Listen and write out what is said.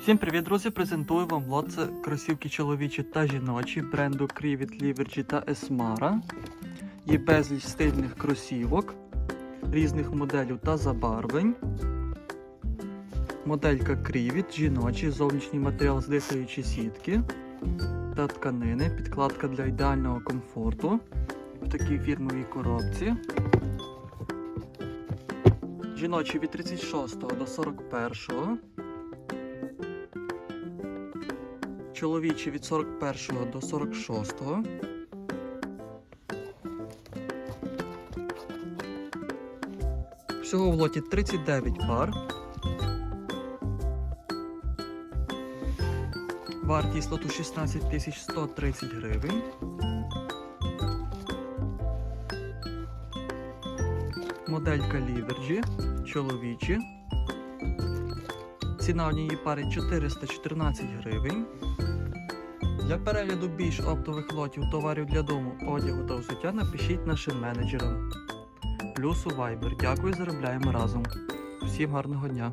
Всім привіт, друзі! Презентую вам лот. Це кросівки чоловічі та жіночі бренду Crivit, Liberty та Esmara. Є безліч стильних кросівок, різних моделів та забарвлень. Моделька Crivit, жіночі, зовнішній матеріал з дихаючі сітки та тканини, підкладка для ідеального комфорту в такій фірмовій коробці. Жіночі від 36 до 41. Чоловічі від 41 до 46. Всього в лоті 39 пар. Вартість лоту 16 130 гривень. Моделька Ліверджі, чоловічі. Ціна однієї пари 414 гривень. Для перегляду більш оптових лотів товарів для дому, одягу та взуття напишіть нашим менеджерам. Плюс у Viber. Дякую, заробляємо разом. Всім гарного дня!